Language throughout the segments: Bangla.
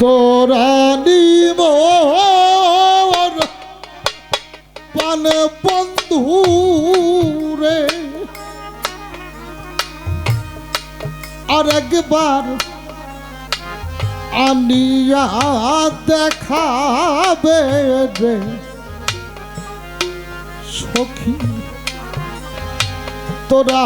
তোরা নিব পান বন্ধু রে। আর একবার আনিয়া দেখাবে রে সখী, তোরা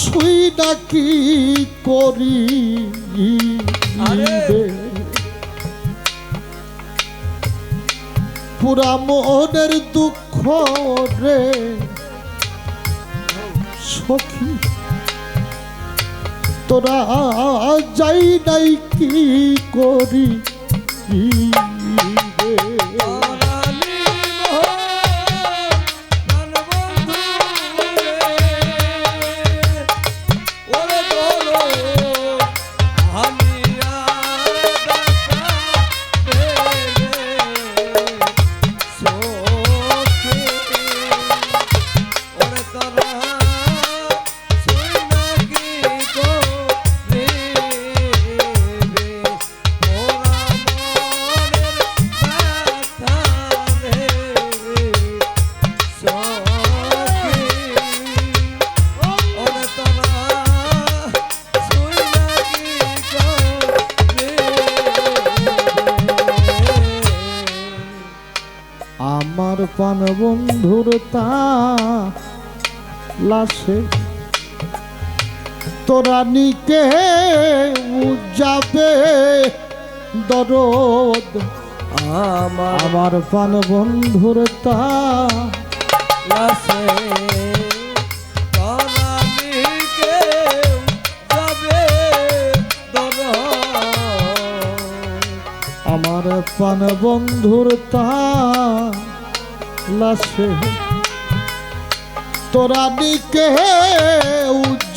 শুই নাকি করি পুরা মনের দুঃখ রে। সখী তোরা যাই নাই কি করি? পান বন্ধুর তা লাশে। তোরা নিকে যাবে দরদ। আমার পান বন্ধুর তা দর আমার পান বন্ধুর তা লাশে তোরা নিকে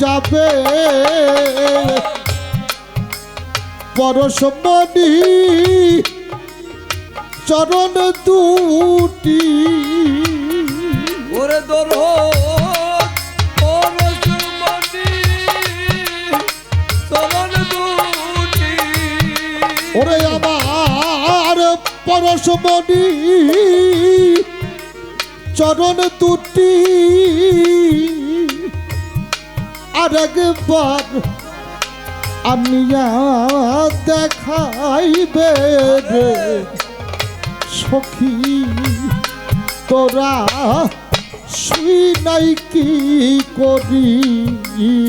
যাবে পরশমণি চরণ দুটি। ওরে দর ওরে আমার পরশমণি চরণ দুটি আর একবার আনিয়া দেখাইবে সখী তোরা শুই নাই কি করিবে?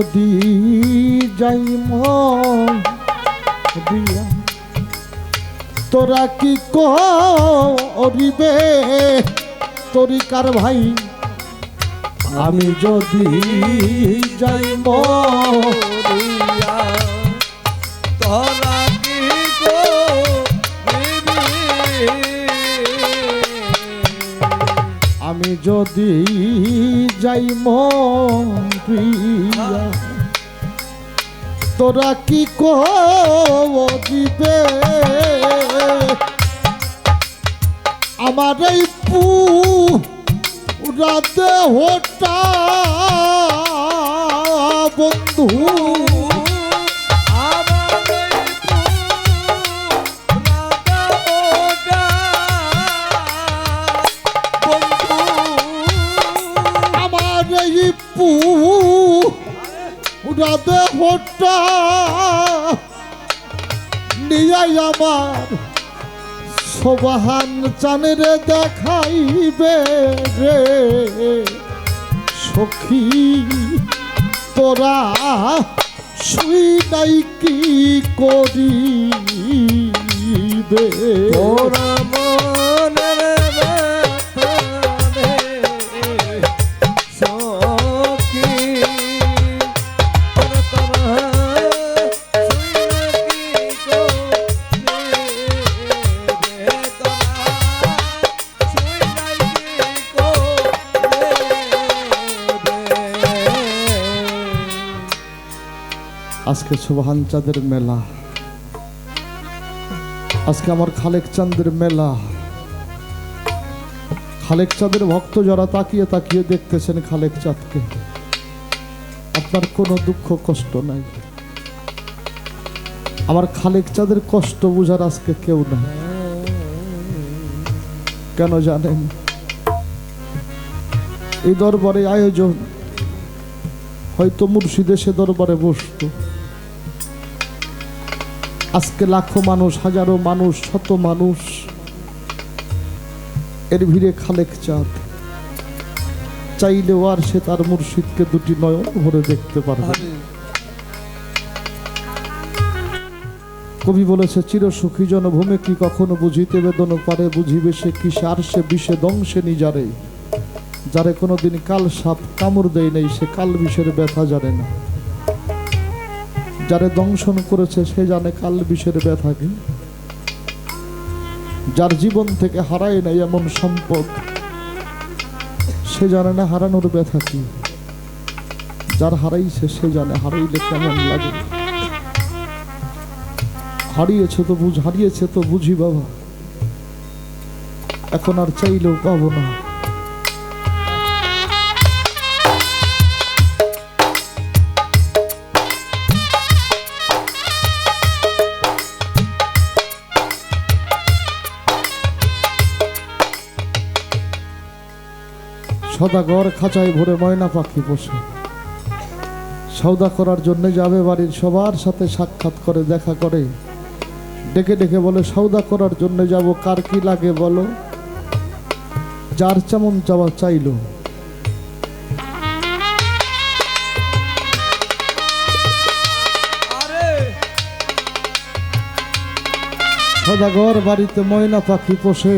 যদি যাই দিয়া, তোরা কি করিবে তরিকার ভাই আমি যদি যাই মরিয়া, তোরা কি? আমি যদি যাই মন্ত্রিয়া তোরা কি করিবে আমার এই পু রাতে হোটা বন্ধু। রাতে হোটা নিয়ে আমার। সোবাহান চানের দেখাইবে রে সখী, তোরা শুই নাই কি করিবে? তোরা আজকে সুবহান চাঁদের মেলা। আজকে আমার খালেক চাঁদের মেলা। খালেক চাঁদের ভক্ত যারা তাকিয়ে তাকিয়ে দেখতেছেন খালেক চাঁদকে। আপনার কোনো দুঃখ, কষ্ট নাই। আমার খালেক চাঁদের কষ্ট বুঝার আজকে কেউ নাই। কেন জানেন? এই দরবারে আয়োজন হয়তো মুর্শিদে সে দরবারে বসতো। আজকে লাখো মানুষ, হাজারো মানুষ, শত মানুষ এর ভিড়ে খালেক চাঁদ। চাইলেও আর সে তার মুর্শিদকে দুটি নয়ন ভরে দেখতে পারবে কবি বলেছে, চিরসুখী জনভূমে কি কখনো বুঝিতে বেদন পারে? বুঝিবে সে কি সার, সে বিষে দংশে নিজারে যারে কোনোদিন কাল সাপ কামড় দেয় নাই, সে কাল বিষের ব্যথা জানে না। যারে দংশন করেছে, সে জানে কাল বিষের ব্যথা কি। যার জীবন থেকে হারায় নাই এমন সম্পদ, সে জানে না হারানোর ব্যথা কি। যার হারাইছে, সে জানে হারাইলে কেমন লাগে। হারিয়েছে তো বুঝ হারিয়েছে তো বুঝি বাবা। এখন আর চাইলেও পাবো না। সদাগর খাঁচায় ভরে ময়না পাখি বসে সৌদা করার জন্য যাবে বাড়ির সবার সাথে সাক্ষাৎ করে দেখা করে। ডেকে ডেকে বলে সৌদা করার জন্য যাব কার কি লাগে বলো? যার যেমন চাওয়া চাইলো। সদাগর বাড়িতে ময়না পাখি পোষে।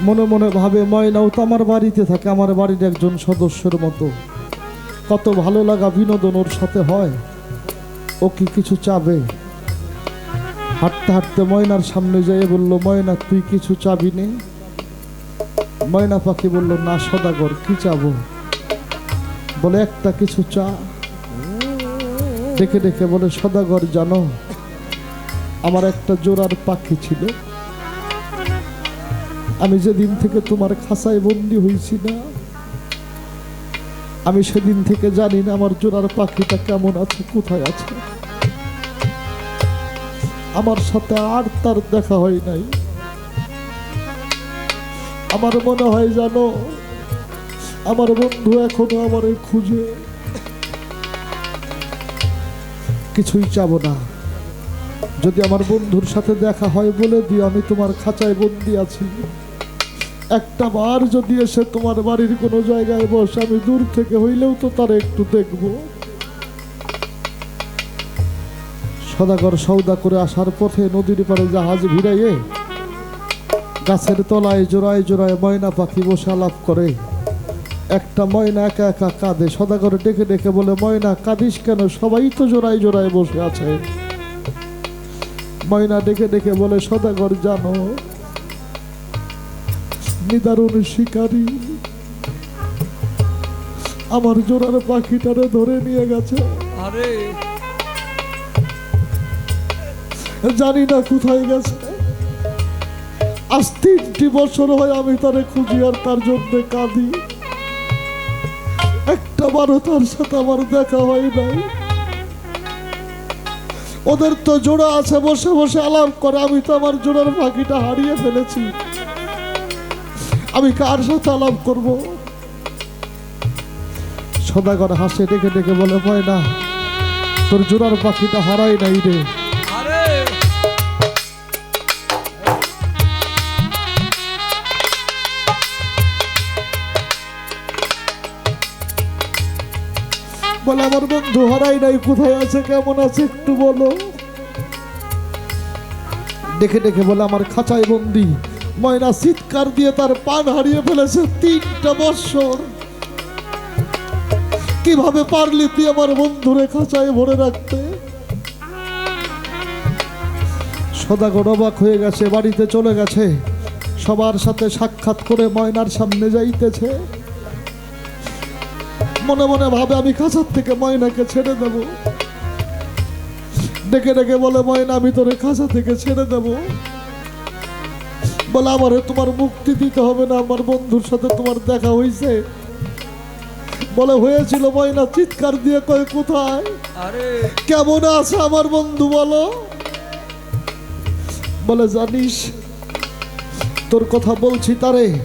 মনে মনে ভাবে ময়নাও তো আমার বাড়িতে থাকে, আমার বাড়ির একজন সদস্যের মতো। কত ভালো লাগা বিনোদন ওর সাথে হয়। ও কি কিছু চাবে? হাঁটতে হাঁটতে ময়নার সামনে যেয়ে বলল, ময়না, তুই কিছু চাবি নে। ময়না পাখি বলল, না সদাগর, কি চাবো? বলে, একটা কিছু চা। ডেকে ডেকে বলে, সদাগর, জানো, আমার একটা জোড়ার পাখি ছিল। আমি যেদিন থেকে তোমার খাসায় বন্দি হয়েছি না, আমি সেদিন থেকে জানি না আমার জোড়ার পাখিটা কেমন আছে, কোথায় আছে। আমার সাথে আর তার দেখা হয় নাই। আমার মনে হয় জানো, আমার বন্ধু এখনও আমার খুঁজে কিছুই চাবো না। যদি আমার বন্ধুর সাথে দেখা হয় বলে দিও, আমি তোমার খাঁচায় বন্দি আছি। একটা বার যদি এসে তোমার বাড়ির কোনো জায়গায় বসে, আমি দূর থেকে হইলেও তো তার একটু দেখব। সদাগর সৌদা করে আসার পথে নদীর পাড়ে জাহাজ ভিড়াইয়ে, গাছের তলায় জোড়ায় জোড়ায় ময়না পাখি বসে আলাপ করে। একটা ময়না একা একা কাঁদে, সদাগর ডেকে ডেকে বলে, ময়না, কাঁদিস কেন? সবাই তো জোড়ায় জোড়ায় বসে আছে। ময়না ডেকে ডেকে বলে, সদাগর, জানো নিদারুণ শিকারী। আমার জোড়ার পাখিটারে ধরে নিয়ে গেছে। আরে। জানি না কোথায় গেছে। আজ তিনটি বছর হয় আমি তারে খুঁজি আর তার জন্য কাঁদি। একটা বারো তার সাথে আমার দেখা হয় নাই। ওদের তো জোড়া আছে বসে বসে আলাপ করে আমি তো আমার জোড়ার পাখিটা হারিয়ে ফেলেছি। আমি কার সাথে আলাপ করব? সদাগর হাসে ডেকে ডেকে বলে ভয় না তোর জোড়ার পাখিটা হারাই নাই রে। বলে আমার বন্ধু হারাই নাই কোথায় আছে কেমন আছে একটু বলো। দেখে দেখে বলে আমার খাঁচায় বন্দি ময়না চিৎকার দিয়ে তার পান হারিয়ে ফেলেছে তিনটা বৎসর কীভাবে পারলি তুই আমার বন্ধুরে খাঁচায় ভরে রাখতে? সদাগর অবাক হয়ে গেছে, বাড়িতে চলে গেছে। সবার সাথে সাক্ষাৎ করে ময়নার সামনে যাইতেছে। মনে মনে ভাবে, আমি খাঁচার থেকে ময়নাকে ছেড়ে দেব। ডেকে ডেকে বলে, ময়না, আমি তোরে খাঁচা থেকে ছেড়ে দেব। বলে আমারে তোমার মুক্তি দিতে হবে না আমার বন্ধুর সাথে তোমার দেখা হয়েছে বলে হয়েছিল ময়না চিৎকার দিয়ে কয় কোথায়? কেমন আছে আমার বন্ধু বলো। বলে জানিস তোর কথা বলছি তারে।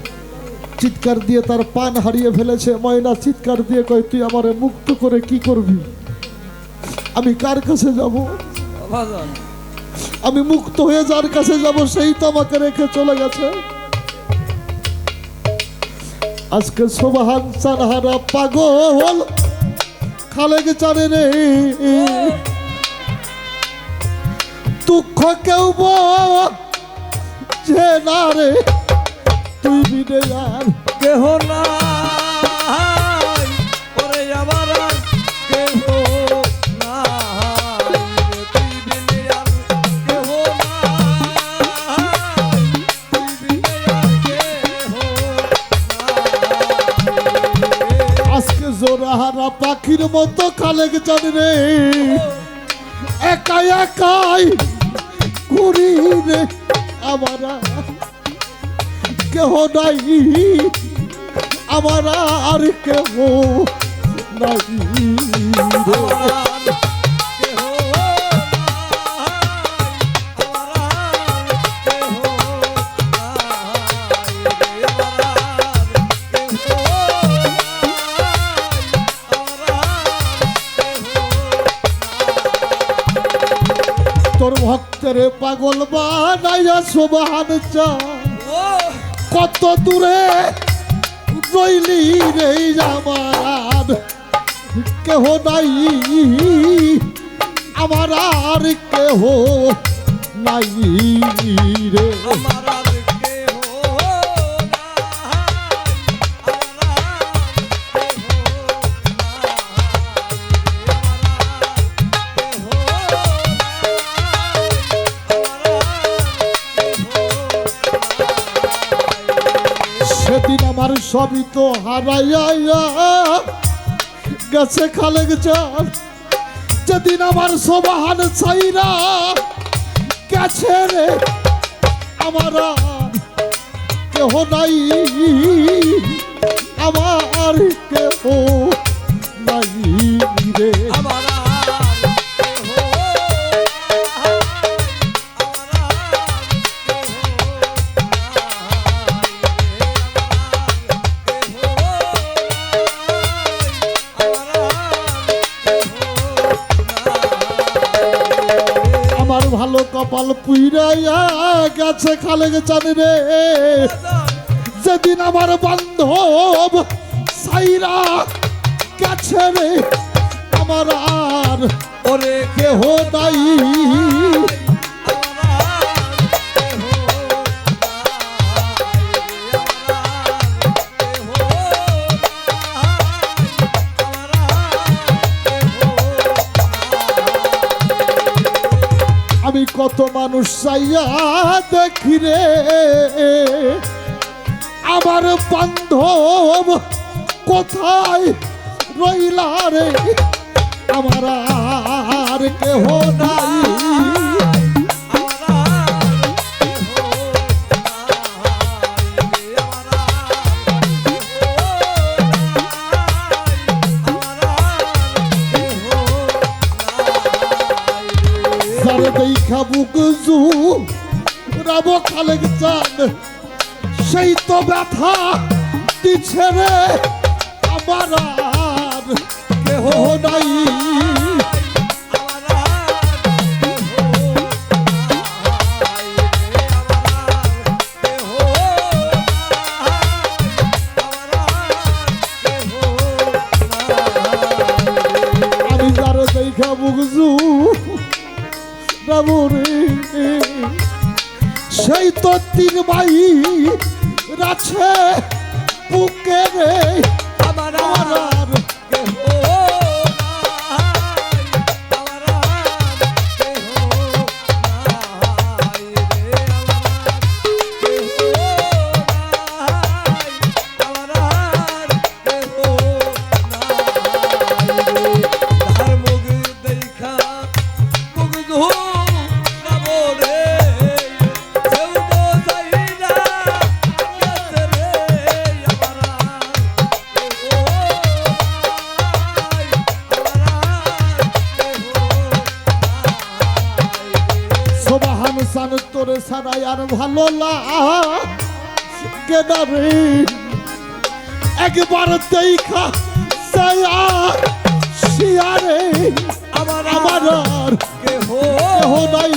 চিৎকার দিয়ে তার পান হারিয়ে ফেলেছে। ময়না চিৎকার দিয়ে কয় তুই আমারে মুক্ত করে কি করবি? আমি কার কাছে যাব? আমি মুক্ত হয়ে যার কাছে যাব, সেই তো আমাকে রেখে চলে গেছে। আজকে সোবাহান সানহারা পাগল। খালেক জানে রে দুঃখ কেউ যে না রে তুই বিনে আর কেহ নাই। মতো খালেক জানে রে একাই একাই ঘুরি রে আমার কেহ নাই, আমার আর কেহ নাই। তোর ভক্তের পাগল বানাইয়া সোবাহান চা। কত দূরে রইলি রে আমার কেহ নাই, আমার আর কেহ নাই রে। আমার সবই তো হারাইয়া গেছে খালে চান যেদিন আমার সবাহান চাইরা গেছে রে আমার কেহ নাই। আমার কেহ গেছে খালেক চান রে যেদিন আমার বান্ধব সাইরা গেছে রে, আমার আর ওরে কেহ নাই। আমি কত মানুষ চাইয়া দেখি রে আমার বান্ধব কোথায় রইলা রে? আমার আর কেহ নাই। যারে দেখা বুকজু রাব খালেক চান সেই তো ব্যথা দিচ্ছে রে আমার কেহ নাই। আমি তিন রাছে বুকে রে। আর শিয়ারে আমার আমার কেহ কেহ নাই।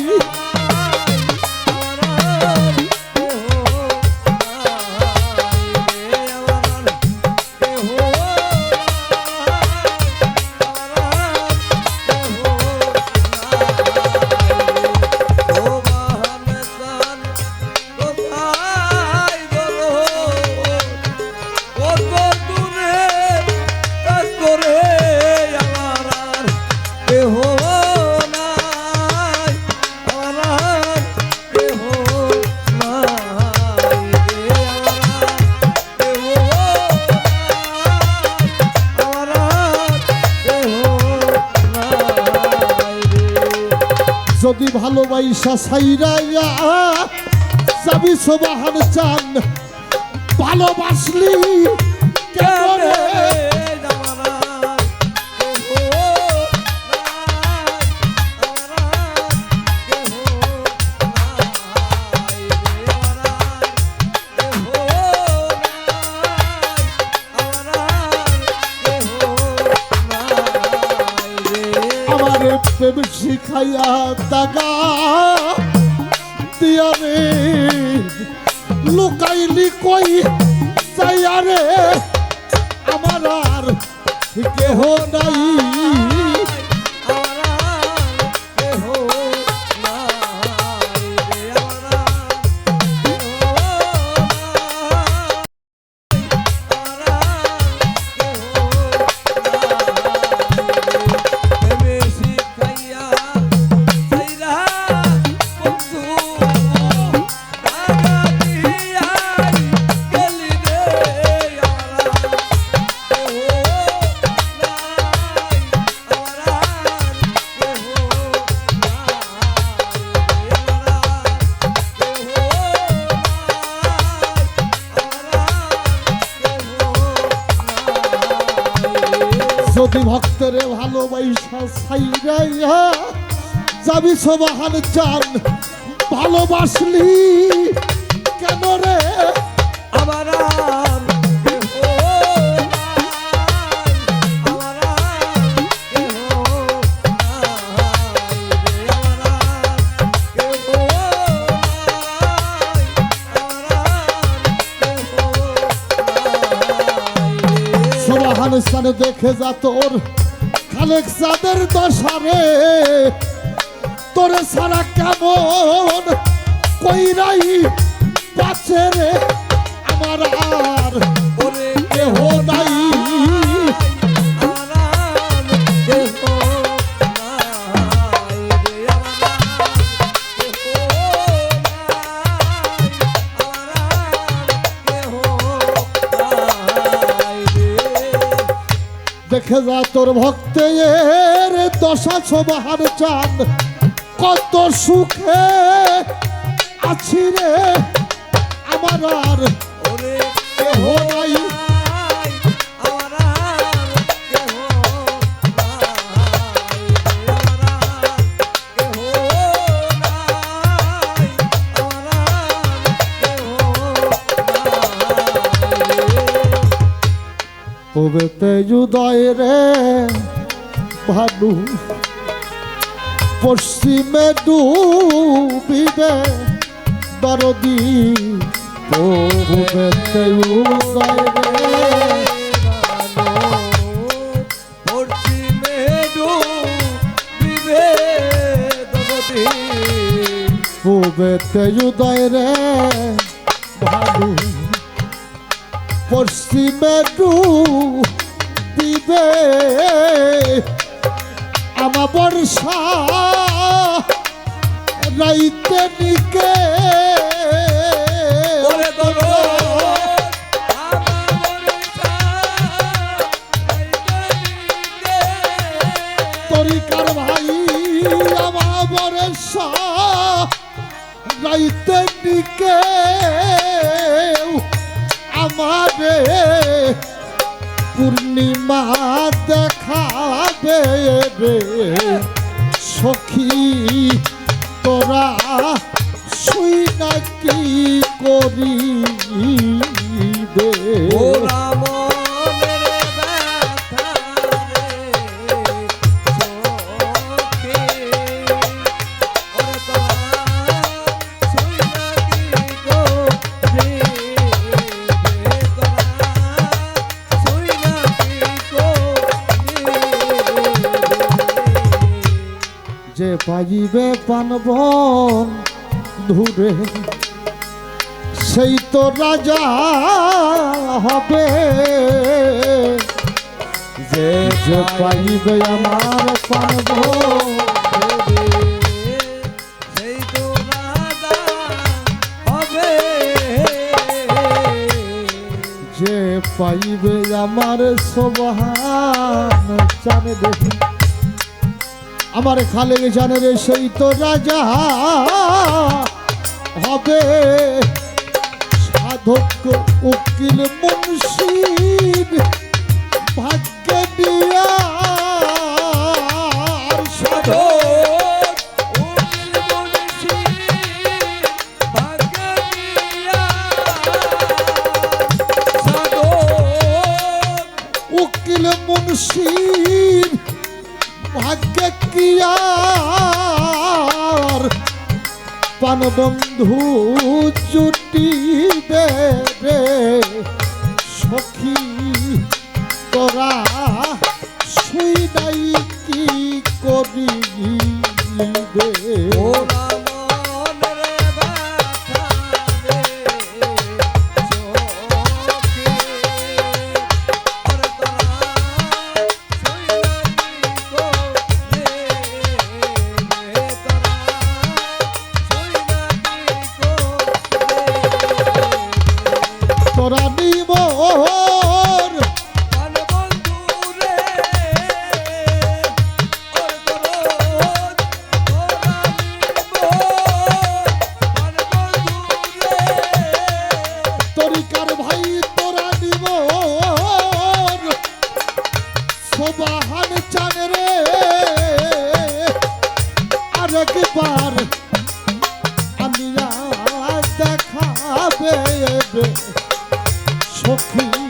যদি ভালোবাসা সাইরাইয়া যাবি সবাহান চান ভালোবাসলি কেন শিখাইয়া দাগা। দিয়া রে লুকাইলি কই? যাইয়া রে আমার আর কেহ নাই। যদি ভক্তরে ভালোবাসা সাইরাইয়া যাবি সবাহান চান ভালোবাসলি কেন রে? আমার স্থানে দেখে যা তোর, খালেক চাঁদের দশারে তোরে সারা কেমন কইরাই বাঁচে রে আমার আর। তোর ভক্তের দশা সবাহার চান কত সুখে আছি রে আমার আর ওরে নাই, পবেতে উদয় রে ভানু পশ্চিমে ডুবিবে দরদি পবেতে উদয় রে পবেতে উদয় রে ভানু পশ্চিমে দিবে। আমা বর্ষা রাইতে নিকে পূর্ণিমা দেখাবে রে সখী তোরা সাজিবে পানবন ধুরে। সেই তো রাজা হবে। যে যে পাইবে আমার পানবন পাইবে আমার সবহান চান দেখি আমার খালে জানের সেই তো রাজা হবে। সাধক উকিল মুন্সির প্রাণ বন্ধু জুটি দে রে। সখী